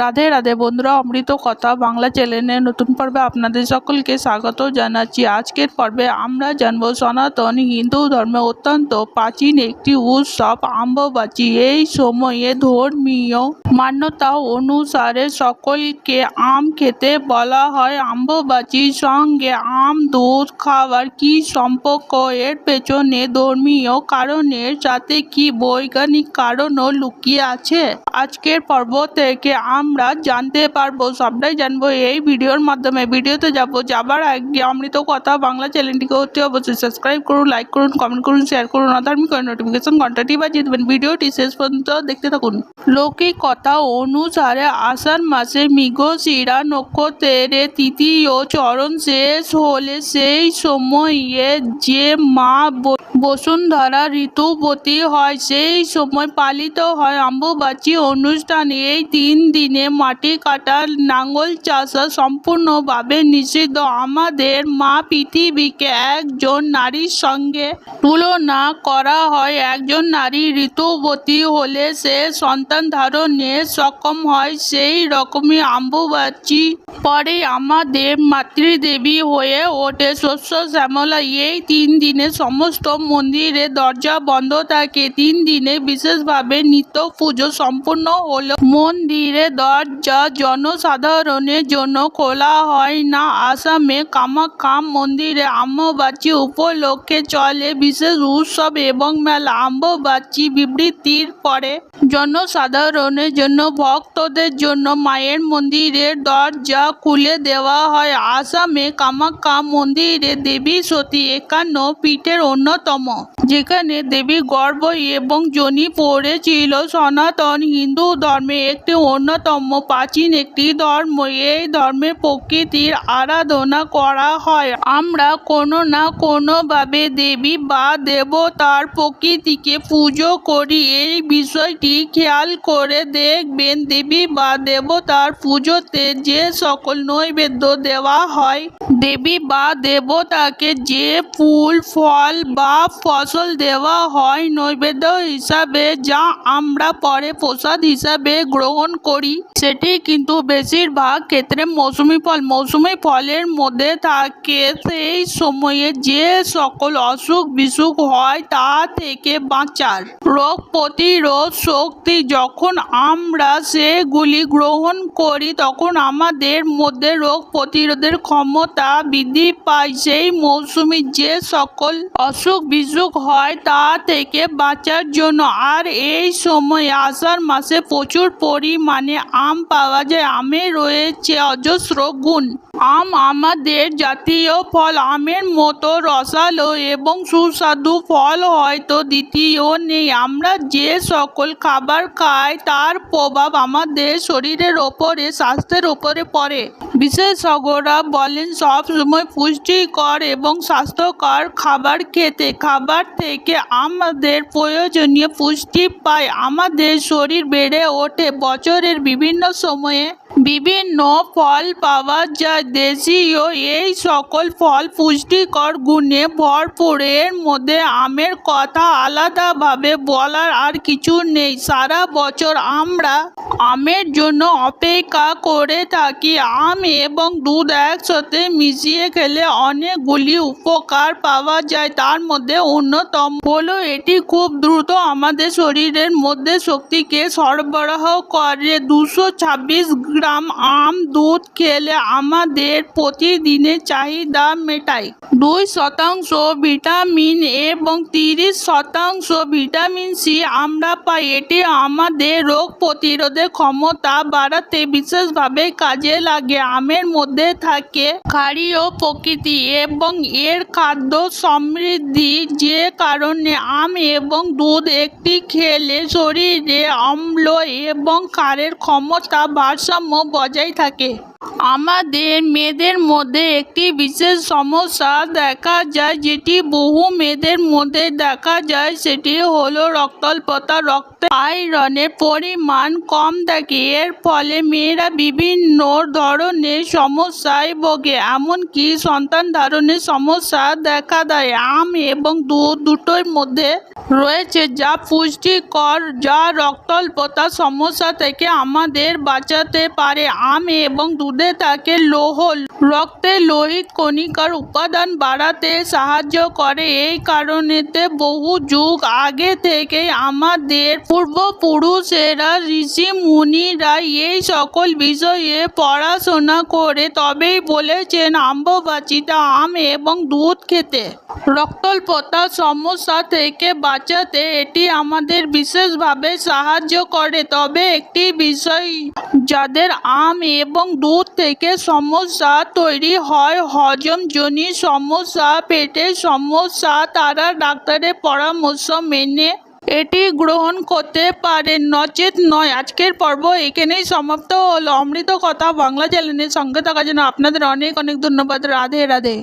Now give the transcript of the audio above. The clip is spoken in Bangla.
রাধে রাধে বন্ধুরা, অমৃত কথা বাংলা চ্যানেলের নতুন পর্বে আপনাদের সকলকে স্বাগত জানাচ্ছি। আজকের পর্বে আমরা জানব সনাতন হিন্দু ধর্মে অত্যন্ত প্রাচীন একটি উৎসব আম্ববাচী। এই সময়ে ধর্মীয় মান্যতা অনুসারে সকলকে আম খেতে বলা হয়। আম্ববাচীর সঙ্গে আম, দুধ খাওয়ার কি সম্পর্ক? এর পেছনে ধর্মীয় কারণের সাথে কি বৈজ্ঞানিক কারণও লুকিয়ে আছে? আজকের পর্ব থেকে আমরা জানতে পারব, সবটাই জানব এই ভিডিওর মাধ্যমে। ভিডিওতে যাব যাবার আগে অমৃত কথা বাংলা চ্যানেলটিকে অতি অবশ্যই সাবস্ক্রাইব করুন লাইক করুন কমেন্ট করুন শেয়ার করুন। অধার্মিক নোটিফিকেশন ঘন্টাটি বাজিয়ে দেবেন। ভিডিওটি শেষ পর্যন্ত দেখতে থাকুন। লৌকিক কথা অনুসারে আষাঢ় মাসে মৃগশিরা নক্ষত্রের তৃতীয় চরণ শেষ হলে সেই সময়ে যে মা বসুন্ধরা ঋতুবতী হয় সেই সময় পালিত হয় অম্বুবাচী অনুষ্ঠান। এই তিন দিনে মাটি কাটা নাঙ্গল চাষা সম্পূর্ণভাবে নিষিদ্ধ। আমাদের মা পৃথিবীকে একজন নারীর সঙ্গে তুলনা করা হয়। একজন নারী ঋতুবতী হলে সে সন্তান ধারণে সক্ষম হয়। সেই রকমই আম্বুবাচী পরে আমাদের মাতৃদেবী হয়ে ওঠে শস্য শ্যামলা। এই তিন দিনে সমস্ত মন্দিরে দরজা বন্ধ থাকে। তিন দিনে বিশেষভাবে নিত্য পুজো সম্পূর্ণ হলো। মন্দিরে দরজা জনসাধারণের জন্য খোলা হয় না। আসামে কামাখ্যা মন্দিরে আম্ববাচী উপলক্ষে চলে বিশেষ উৎসব এবং মেলা। আম্ববাচী বিবৃতির পরে জনসাধারণের জন্য, ভক্তদের জন্য মায়ের মন্দিরের দরজা খুলে দেওয়া হয়। আসামে কামাখ্যা মন্দিরে দেবী সতী একান্ন পীঠের অন্যতম 么 যেখানে দেবী গর্ভ এবং জনি পড়েছিল, সনাতন হিন্দু ধর্মে একটি অন্যতম প্রাচীন একটি ধর্ম। এই ধর্মের প্রকৃতির আরাধনা করা হয়। আমরা কোনো না কোনোভাবে দেবী বা দেবতার প্রকৃতিকে পুজো করি। এই বিষয়টি খেয়াল করে দেখবেন, দেবী বা দেবতার পুজোতে যে সকল নৈবেদ্য দেওয়া হয়, দেবী বা দেবতাকে যে ফুল, ফল বা ফসল দেওয়া হয় নৈবেদ্য হিসাবে, যা আমরা পরে প্রসাদ হিসাবে গ্রহণ করি। সেটি কিন্তু বেশিরভাগ ক্ষেত্রে মৌসুমি ফল। মৌসুমি ফলের মধ্যে থাকে সেই সময়ে যে সকল অসুখ বিসুখ হয় তা থেকে বাঁচার। রোগ প্রতিরোধ শক্তি যখন আমরা সেগুলি গ্রহণ করি, তখন আমাদের মধ্যে রোগ প্রতিরোধের ক্ষমতা বৃদ্ধি পায়। সেই মৌসুমি যে সকল অসুখ বিসুখ হয় তা থেকে বাঁচার জন্য। আর এই সময় আষাঢ় মাসে প্রচুর পরিমাণে আম পাওয়া যায়। আমে রয়েছে অজস্র গুণ। আম আমাদের জাতীয় ফল, আমের মতো রসালো এবং সুস্বাদু ফল হয়তো দ্বিতীয় নেই। আমরা যে সকল খাবার খাই, তার প্রভাব আমাদের শরীরের ওপরে, স্বাস্থ্যের ওপরে পড়ে। বিশেষজ্ঞরা বলেন সব সময় পুষ্টিকর এবং স্বাস্থ্যকর খাবার খেতে, খাবার থেকে আমাদের প্রয়োজনীয় পুষ্টি পায়। আমাদের শরীর বেড়ে ওঠে। বছরের বিভিন্ন সময়ে বিভিন্ন ফল পাওয়া যায়। দেশীয় এই সকল ফল পুষ্টিকর গুণে ভরপুর। এর মধ্যে আমের কথা আলাদাভাবে বলার আর কিছু নেই। সারা বছর আমরা আমের জন্য অপেক্ষা করে থাকি। আম এবং দুধ একসাথে মিশিয়ে খেলে অনেকগুলি উপকার পাওয়া যায়। তার মধ্যে অন্যতম হলো, এটি খুব দ্রুত আমাদের শরীরের মধ্যে শক্তিকে সরবরাহ করে। দুশো ছাব্বিশ গ্রাম আম দুধ খেলে আমাদের প্রতিদিনের চাহিদা মেটায়। দুই শতাংশ ভিটামিন এবং তিরিশ শতাংশ ভিটামিন সি আমরা পাই। এটি আমাদের রোগ প্রতিরোধের ক্ষমতা বাড়াতে বিশেষভাবে কাজে লাগে। আমের মধ্যে থাকে ক্ষারীয় প্রকৃতি এবং এর খাদ্য সমৃদ্ধি যে কারণে আম এবং দুধ একটি খেলে শরীরে অম্ল এবং ক্ষারের ক্ষমতা ভারসাম্য বজায় থাকে। আমাদের মেয়েদের মধ্যে একটি বিশেষ সমস্যা দেখা যায়, যেটি বহু মেয়েদের মধ্যে দেখা যায়। সেটি হলো রক্তল্পতা। রক্তে আয়রনের পরিমাণ কম থাকে। এর ফলে মেয়েরা বিভিন্ন ধরনের সমস্যায় ভোগে। এমনকি সন্তান ধারণের সমস্যা দেখা দেয়। আম এবং দুধ দুটোর মধ্যে রয়েছে, যা পুষ্টিকর, যা রক্তল্পতা সমস্যা থেকে আমাদের বাঁচাতে পারে। আম এবং দুধে থাকে লৌহ, রক্তে লোহিত কণিকার উপাদান বাড়াতে সাহায্য করে। এই কারণেতে বহু যুগ আগে থেকে আমাদের পূর্বপুরুষেরা, ঋষি মুনিরা এই সকল বিষয়ে পড়াশোনা করে তবেই বলেছেন, আম্ববাচিতে, আম এবং দুধ খেতে। রক্তল্পতার সমস্যা থেকে বাঁচাতে এটি আমাদের বিশেষভাবে সাহায্য করে। তবে একটি বিষয়, যাদের আম এবং দুধ থেকে সমস্যা তৈরি হয়। হজম হজমজনিত সমস্যা, পেটের সমস্যা, তারা ডাক্তারের পরামর্শ মেনে এটি গ্রহণ করতে পারেন নচেত নয়, আজকের পর্ব এখানেই সমাপ্ত হল। অমৃত কথা বাংলা চ্যানেলের সঙ্গে থাকার জন্য আপনাদের অনেক অনেক ধন্যবাদ। রাধে রাধে।